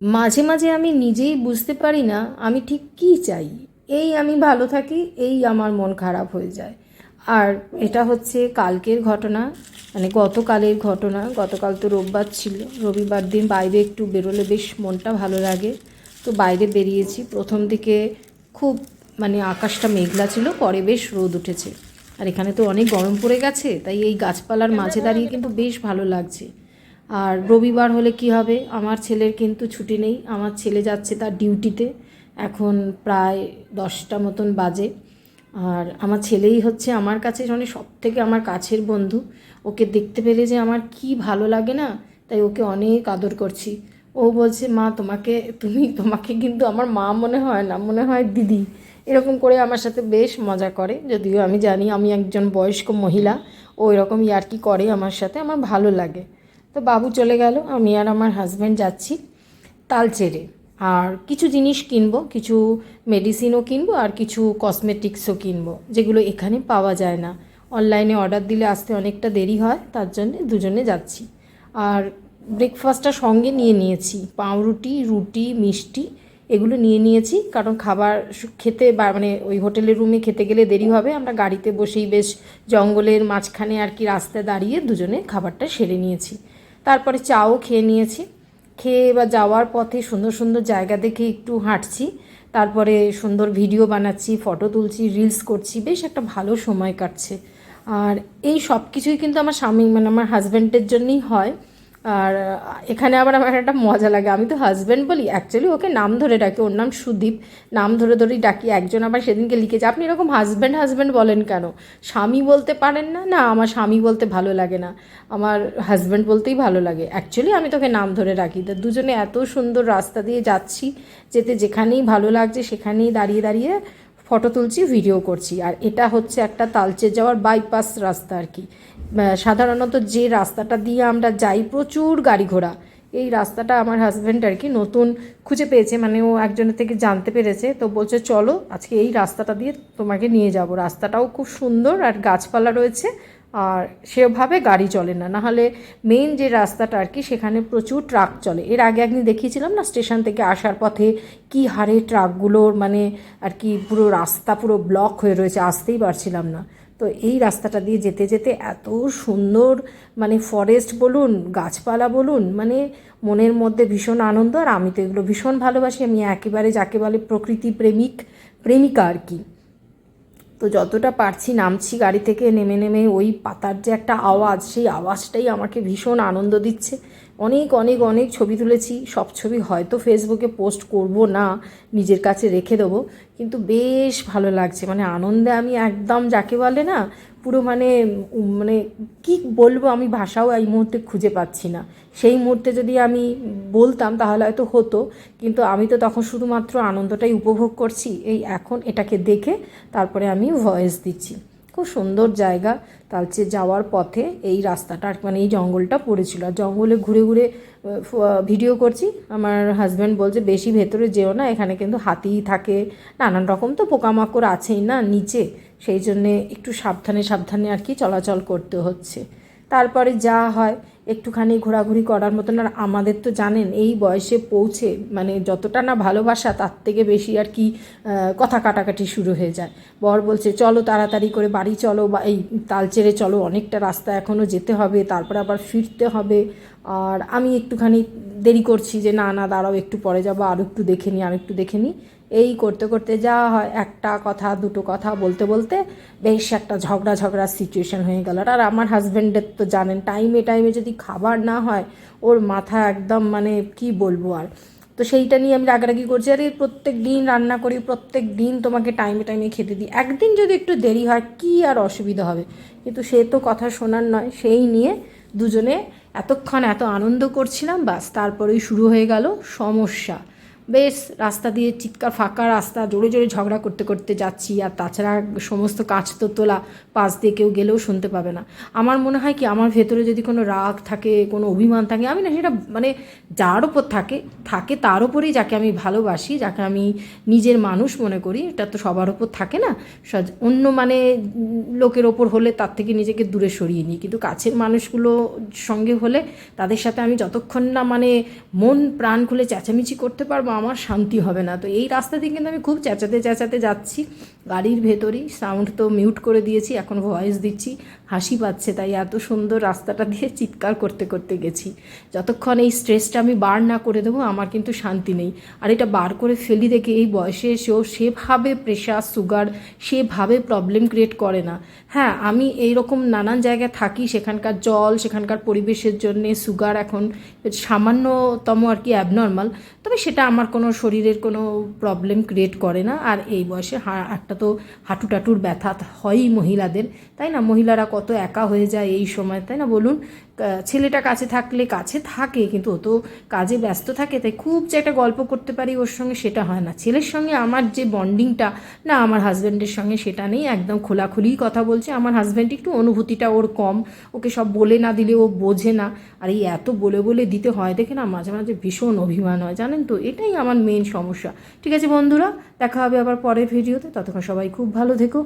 মাঝে মাঝে আমি নিজেই বুঝতে পারি না, আমি ঠিক কী চাই? এই আমি ভালো থাকি, এই আমার মন খারাপ হয়ে যায়। আর এটা হচ্ছে কালকের ঘটনা মানে গতকালের ঘটনা। গতকাল তো রোববার ছিল, রবিবার দিন বাইরে একটু বেরোলে বেশ মনটা ভালো লাগে। তো বাইরে বেরিয়েছি, প্রথম দিকে খুব মানে আকাশটা মেঘলা ছিল, পরে বেশ রোদ উঠেছে। আর এখানে তো অনেক গরম পড়ে গেছে, তাই এই গাছপালার মাঝে দাঁড়িয়ে কিন্তু বেশ ভালো লাগছে। আর রবিবার হলে কি হবে? আমার ছেলের কিন্তু ছুটি নেই। আমার ছেলে যাচ্ছে তার ডিউটিতে। এখন প্রায় দশটা মতন বাজে। আর আমার ছেলেই হচ্ছে আমার কাছে মানে সব থেকে আমার কাছের বন্ধু। ওকে দেখতে পেলে যে আমার কি ভালো লাগে না, তাই ওকে অনেক আদর করছি। ও বলছে, মা, তোমাকে, তুমি, তোমাকে কিন্তু আমার মা মনে হয় না, মনে হয় দিদি। এরকম করে আমার সাথে বেশ মজা করে। যদিও আমি জানি আমি একজন বয়স্ক মহিলা, ও এরকম ইয়ার্কি করে আমার সাথে। আমার ভালো লাগে। তো বাবু চলে গেল, আমি আর আমার হাজব্যান্ড যাচ্ছি তালচেরে। আর কিছু জিনিস কিনবো, কিছু মেডিসিনও কিনবো, আর কিছু কসমেটিক্সও কিনবো, যেগুলো এখানে পাওয়া যায় না। অনলাইনে অর্ডার দিলে আসতে অনেকটা দেরি হয়, তার জন্য দুজনে যাচ্ছি। আর ব্রেকফাস্টটা সঙ্গে নিয়ে নিয়েছি, পাউরুটি, রুটি, মিষ্টি, এগুলো নিয়ে নিয়েছি, কারণ খাবার খেতে বা মানে ওই হোটেলের রুমে খেতে গেলে দেরি হবে, আমরা গাড়িতে বসেই বেশ জঙ্গলের মাঝখানে আর কি রাস্তায় দাঁড়িয়ে দুজনে খাবারটা সেরে নিয়েছি। তারপরে চাও খেয়ে নিয়েছি। খেয়ে বা যাওয়ার পথে সুন্দর সুন্দর জায়গা দেখে একটু হাঁটছি। তারপরে সুন্দর ভিডিও বানাচ্ছি, ফটো তুলছি রিলস করছি। বেশ একটা ভালো সময় কাটছে। আর এই সব কিছুই কিন্তু আমার স্বামী মানে আমার হাজব্যান্ডের জন্যই হয়। আর এখানে আবার আমার একটা মজা লাগে। আমি তো হাজব্যান্ড বলি অ্যাকচুয়ালি ওকে নাম ধরে ডাকি, ওর নাম সুদীপ। নাম ধরে ধরেই ডাকি, একজন আবার সেদিনকে লিখেছে, আপনি এরকম হাজব্যান্ড হাজব্যান্ড বলেন কেন? স্বামী বলতে পারেন না? না, আমার স্বামী বলতে ভালো লাগে না। আমার হাজব্যান্ড বলতেই ভালো লাগে। অ্যাকচুয়ালি আমি তোকে নাম ধরে রাখি। তা দুজনে এত সুন্দর রাস্তা দিয়ে যাচ্ছি, যেতে যেখানেই ভালো লাগছে সেখানেই দাঁড়িয়ে দাঁড়িয়ে ফটো তুলছি ভিডিও করছি। আর এটা হচ্ছে একটা তালচে যাওয়ার বাইপাস রাস্তা আর কি। সাধারণত যে রাস্তাটা দিয়ে আমরা যাই প্রচুর গাড়ি ঘোড়া। এই রাস্তাটা আমার হাজব্যান্ড আর কি নতুন খুঁজে পেয়েছে মানে ও একজনের থেকে জানতে পেরেছে। তো বলছে, চলো, আজকে এই রাস্তাটা দিয়ে তোমাকে নিয়ে যাব। রাস্তাটাও খুব সুন্দর আর গাছপালা রয়েছে, আর সেভাবে গাড়ি চলে না। নাহলে মেন যে রাস্তাটা আর কি, সেখানে প্রচুর ট্রাক চলে। এর আগে একদিন দেখিয়েছিলাম না স্টেশন থেকে আসার পথে কি হারে ট্রাকগুলোর মানে আর কি পুরো রাস্তা পুরো ব্লক হয়ে রয়েছে, আসতেই পারছিলাম না। তো এই রাস্তাটা দিয়ে যেতে যেতে এত সুন্দর মানে ফরেস্ট বলুন, গাছপালা বলুন মানে মনের মধ্যে ভীষণ আনন্দ। আর আমি তো এগুলো ভীষণ ভালোবাসি। আমি একেবারে যাকে বলে প্রকৃতি প্রেমিক, প্রেমিকা আর কি। তো যতটা পারছি নামছি গাড়ি থেকে, নেমে নেমে ওই পাতার যে একটা আওয়াজ, সেই আওয়াজটাই আমাকে ভীষণ আনন্দ দিচ্ছে। অনেক অনেক অনেক ছবি তুলেছি। সব ছবি হয়তো ফেসবুকে পোস্ট করব না, নিজের কাছে রেখে দেবো, কিন্তু বেশ ভালো লাগছে। মানে আনন্দে আমি একদম যাকে বলে না, পুরো মানে মানে কি বলব আমি ভাষাও এই মুহূর্তে খুঁজে পাচ্ছি না। সেই মুহূর্তে যদি আমি বলতাম তাহলে হয়তো হতো, কিন্তু আমি তো তখন শুধুমাত্র আনন্দটাই উপভোগ করছি, এই এখন এটাকে দেখে তারপরে আমি ভয়েস দিচ্ছি। খুব সুন্দর জায়গা। তালচে যাওয়ার পথে এই রাস্তাটা মানে এই জঙ্গলটা পড়েছিল। আর জঙ্গলে ঘুরে ঘুরে ভিডিও করছি। আমার হাজব্যান্ড বলছে, বেশি ভেতরে যেও না, এখানে কিন্তু হাতি থাকে। নানান রকম তো পোকামাকড় আছেই না নিচে। সেই জন্যে একটু সাবধানে সাবধানে আর কি চলাচল করতে হচ্ছে। তারপরে যা হয় একটুখানি ঘোরাঘুরি করার মতন। আর আমাদের তো জানেন, এই বয়সে পৌঁছে মানে যতটা না ভালোবাসা, তার থেকে বেশি আর কি কথা কাটাকাটি শুরু হয়ে যায়। বর বলছে, চলো তাড়াতাড়ি করে বাড়ি চলো বা এই তালচেরে চলো, অনেকটা রাস্তা এখনও যেতে হবে, তারপর আবার ফিরতে হবে। আর আমি একটুখানি দেরি করছি যে, না না, দাঁড়াও, একটু পরে যাব, আর একটু দেখে নিই আর একটু দেখে নিই এই করতে করতে যা হয়, একটা কথা, দুটো কথা বলতে বলতে বেশ একটা ঝগড়া ঝগড়ার সিচুয়েশন হয়ে গেল। আর আমার হাজব্যান্ডের তো জানেন টাইমে টাইমে যদি খাবার না হয়, ওর মাথা একদম মানে কি বলব আর। তো সেইটা নিয়ে আমি রাগারাগি করছি, আরে প্রত্যেক দিন রান্না করি, প্রত্যেক দিন তোমাকে টাইমে টাইমে খেতে দিই। একদিন যদি একটু দেরি হয়, কি আর অসুবিধা হবে? কিন্তু সে তো কথা শোনার নয়, সেই নিয়ে দুজনে এতক্ষণ এত আনন্দ করছিলাম বাস তারপরেই শুরু হয়ে গেল সমস্যা। বেশ রাস্তা দিয়ে চিৎকার, ফাঁকা রাস্তা, জোরে জোরে ঝগড়া করতে করতে যাচ্ছি আর তাছাড়া সমস্ত কাজ তো তোলা পাশ দিয়ে কেউ গেলেও শুনতে পাবে না। আমার মনে হয় কি, আমার ভেতরে যদি কোনো রাগ থাকে, কোনো অভিমান থাকে, আমি না সেটা মানে যার ওপর থাকে থাকে তার ওপরেই যাকে আমি ভালোবাসি, যাকে আমি নিজের মানুষ মনে করি, এটা তো সবার ওপর থাকে না। অন্য মানে লোকের ওপর হলে তার থেকে নিজেকে দূরে সরিয়ে নিই। কিন্তু কাছের মানুষগুলো সঙ্গে হলে তাদের সাথে আমি যতক্ষণ না মানে মন, প্রাণ খুলে চেঁচামেচি করতে পারব আমার শান্তি হবে না। তো এই রাস্তা দিয়ে কিন্তু আমি খুব চেঁচাতে চেঁচাতে যাচ্ছি। গাড়ির ভেতরেই সাউন্ড তো মিউট করে দিয়েছি, এখন ভয়েস দিচ্ছি। হাসি পাচ্ছে, তাই এত সুন্দর রাস্তাটা দিয়ে চিৎকার করতে করতে গেছি। যতক্ষণ এই স্ট্রেসটা আমি বার না করে দেবো, আমার কিন্তু শান্তি নেই। আর এটা বার করে ফেলি দেখে এই বয়সে এসেও সেভাবে প্রেশার সুগার সেভাবে প্রবলেম ক্রিয়েট করে না। হ্যাঁ আমি এই রকম নানান জায়গায় থাকি, সেখানকার জল, সেখানকার পরিবেশের জন্যে সুগার এখন সামান্যতম আর কি অ্যাবনর্মাল তবে সেটা আমার কোনো শরীরের কোনো প্রবলেম ক্রিয়েট করে না। আর এই বয়সে একটা তো হাঁটু টাটুর ব্যথা হয়ই মহিলাদের। তাই না? মহিলারা কত একা হয়ে যায় এই সময়, তাই না? বলুন ছেলেটা কাছে থাকলে কাছে থাকে, কিন্তু ও তো কাজে ব্যস্ত থাকে, তাই খুব যে একটা গল্প করতে পারি ওর সঙ্গে সেটা হয় না। ছেলের সঙ্গে আমার যে বন্ডিংটা না, আমার হাজব্যান্ডের সঙ্গে সেটা নেই, একদম খোলাখুলি কথা বলছে। আমার হাজব্যান্ড একটু অনুভূতিটা ওর কম, ওকে সব বলে না দিলে ও বোঝে না। আর এই এত বলে বলে দিতে হয়, দেখে না মাঝে মাঝে ভীষণ অভিমান হয়, জানেন তো? এটাই আমার মেন সমস্যা। ঠিক আছে বন্ধুরা, দেখা হবে আবার পরের ভিডিওতে ততক্ষণ সবাই খুব ভালো থেকো।